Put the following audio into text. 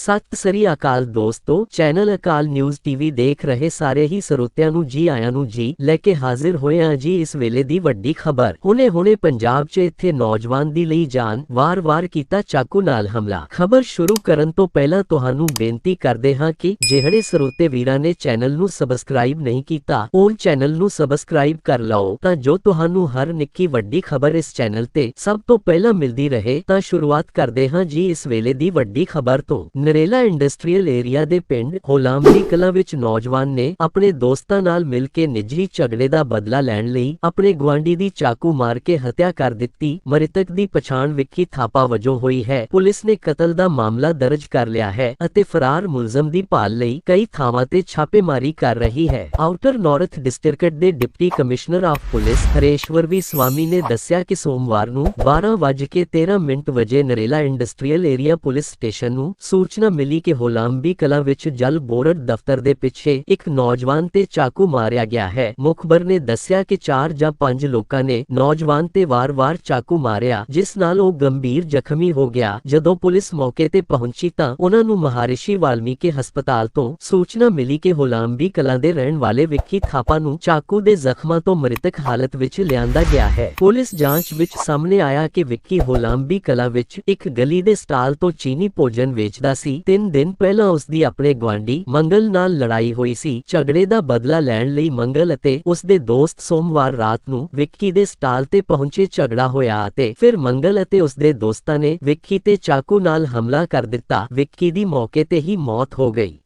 ਸਤਿ ਸ੍ਰੀ ਅਕਾਲ ਦੋਸਤੋ, ਚੈਨਲ ਅਕਾਲ news TV ਦੇਖ ਰਹੇ ਸਾਰੇ ਹੀ ਸਰੋਤਿਆਂ ਨੂੰ ਜੀ ਆਇਆਂ ਨੂੰ ਜੀ ਲੈ ਕੇ ਹਾਜ਼ਰ ਹੋਏ ਹਾਂ ਜੀ ਇਸ ਵੇਲੇ ਦੀ ਵੱਡੀ ਖਬਰ। ਹੁਣੇ ਹੁਣੇ ਪੰਜਾਬ 'ਚ ਇੱਥੇ ਨੌਜਵਾਨ ਦੀ ਲਈ ਜਾਨ ਵਾਰ-ਵਾਰ ਕੀਤਾ ਚਾਕੂ ਨਾਲ ਹਮਲਾ। ਖਬਰ ਸ਼ੁਰੂ ਕਰਨ ਤੋਂ ਪਹਿਲਾਂ ਤੁਹਾਨੂੰ ਬੇਨਤੀ ਕਰਦੇ ਹਾਂ ਕਿ ਜਿਹੜੇ ਸਰੋਤੇ ਵੀਰਾਂ ਨੇ ਚੈਨਲ ਨੂੰ ਸਬਸਕ੍ਰਾਈਬ ਨਹੀਂ ਕੀਤਾ, ਉਹ ਚੈਨਲ ਨੂੰ ਸਬਸਕ੍ਰਾਈਬ ਕਰ ਲਓ। ਤਾਂ ਜੋ ਤੁਹਾਨੂੰ ਹਰ ਨਿੱਕੀ ਵੱਡੀ ਖਬਰ ਇਸ ਚੈਨਲ ਤੇ ਸਭ ਤੋਂ ਪਹਿਲਾਂ ਮਿਲਦੀ ਰਹੇ, ਤਾਂ ਸ਼ੁਰੂਆਤ ਕਰਦੇ ਹਾਂ ਜੀ ਇਸ ਵੇਲੇ ਦੀ ਵੱਡੀ ਖਬਰ ਤੋਂ। ਨਰੇਲਾ ਇੰਡਸਟਰੀਅਲ ਏਰੀਆ ਦੇ ਪਿੰਡ ਹੋਲਾਮਲੀ ਕਲਾਂ ਵਿੱਚ ਨੌਜਵਾਨ ਨੇ ਆਪਣੇ ਦੋਸਤਾਂ ਨਾਲ ਮਿਲ ਕੇ ਨਿੱਜੀ ਝਗੜੇ ਦਾ ਬਦਲਾ ਲੈਣ ਲਈ ਆਪਣੇ ਗੁਆਂਢੀ ਦੀ ਚਾਕੂ ਮਾਰ ਕੇ ਹੱਤਿਆ ਕਰ ਦਿੱਤੀ। ਮ੍ਰਿਤਕ ਦੀ ਪਛਾਣ ਵਿੱਕੀ ਥਾਪਾ ਵਜੋਂ ਹੋਈ ਹੈ। ਪੁਲਿਸ ਨੇ ਕਤਲ ਦਾ ਮਾਮਲਾ ਦਰਜ ਕਰ ਲਿਆ ਹੈ ਅਤੇ ਫਰਾਰ ਮੁਲਜ਼ਮ ਦੀ ਭਾਲ ਲਈ ਕਈ ਥਾਵਾਂ ਤੇ ਛਾਪੇਮਾਰੀ ਕਰ ਰਹੀ ਹੈ। ਆਊਟਰ ਨਾਰਥ ਡਿਸਟ੍ਰਿਕਟ ਦੇ deputy commissioner of police Hareshwar V Swami ਨੇ ਦੱਸਿਆ ਕਿ ਸੋਮਵਾਰ ਨੂੰ 12:13 ਮਿੰਟ ਵਜੇ Narela industrial area police station ਨੂੰ ਸੂਚਨਾ ਮਿਲੀ ਕਿ ਹੋਲਾਂਬੀ ਕਲਾ ਵਿੱਚ ਜਲ ਬੋਰਡ ਦਫ਼ਤਰ ਦੇ ਪਿੱਛੇ ਇੱਕ ਨੌਜਵਾਨ ਤੇ ਚਾਕੂ ਮਾਰਿਆ ਗਿਆ ਹੈ। ਮੁਖਬਰ ਨੇ ਦੱਸਿਆ ਕਿ 4 ਜਾਂ 5 ਲੋਕਾਂ ਨੇ ਨੌਜਵਾਨ ਤੇ ਵਾਰ-ਵਾਰ ਚਾਕੂ ਮਾਰਿਆ, ਜਿਸ ਨਾਲ ਉਹ ਗੰਭੀਰ ਜ਼ਖਮੀ ਹੋ ਗਿਆ। ਜਦੋਂ ਪੁਲਿਸ ਮੌਕੇ ਤੇ ਪਹੁੰਚੀ ਤਾਂ ਉਹਨਾਂ ਨੂੰ ਮਹਾਰਿਸ਼ੀ ਵਾਲਮੀਕੀ ਹਸਪਤਾਲ ਤੋਂ ਸੂਚਨਾ ਮਿਲੀ ਕਿ ਹੋਲਾਂਬੀ ਕਲਾ ਦੇ ਰਹਿਣ ਵਾਲੇ ਵਿੱਕੀ ਥਾਪਾ ਨੂੰ ਚਾਕੂ ਦੇ ਜ਼ਖਮਾਂ ਤੋਂ ਮ੍ਰਿਤਕ ਹਾਲਤ ਵਿੱਚ ਲਿਆਂਦਾ ਗਿਆ ਹੈ। ਪੁਲਿਸ ਜਾਂਚ ਵਿੱਚ ਸਾਹਮਣੇ ਆਇਆ ਕਿ ਵਿੱਕੀ ਹੋਲਾਂਬੀ ਕਲਾ ਵਿੱਚ ਇੱਕ ਗਲੀ ਦੇ ਸਟਾਲ ਤੋਂ ਚੀਨੀ ਭੋਜਨ ਵੇਚਦਾ ਸੀ। ਤਿੰਨ ਦਿਨ ਪਹਿਲਾਂ ਉਸ ਦੀ ਆਪਣੇ ਗੁਆਂਢੀ ਮੰਗਲ ਨਾਲ ਲੜਾਈ ਹੋਈ ਸੀ। ਝਗੜੇ ਦਾ ਬਦਲਾ ਲੈਣ ਲਈ ਮੰਗਲ ਅਤੇ ਉਸ ਦੇ ਦੋਸਤ ਸੋਮਵਾਰ ਰਾਤ ਨੂੰ ਵਿੱਕੀ ਦੇ ਸਟਾਲ ਤੇ ਪਹੁੰਚੇ ਝਗੜਾ ਹੋਇਆ ਅਤੇ ਫਿਰ ਮੰਗਲ ਅਤੇ ਉਸ ਦੇ ਦੋਸਤਾਂ ਨੇ ਵਿੱਕੀ ਤੇ ਚਾਕੂ ਨਾਲ ਹਮਲਾ ਕਰ ਦਿੱਤਾ। ਵਿੱਕੀ ਦੀ ਮੌਕੇ ਤੇ ਹੀ ਮੌਤ ਹੋ ਗਈ।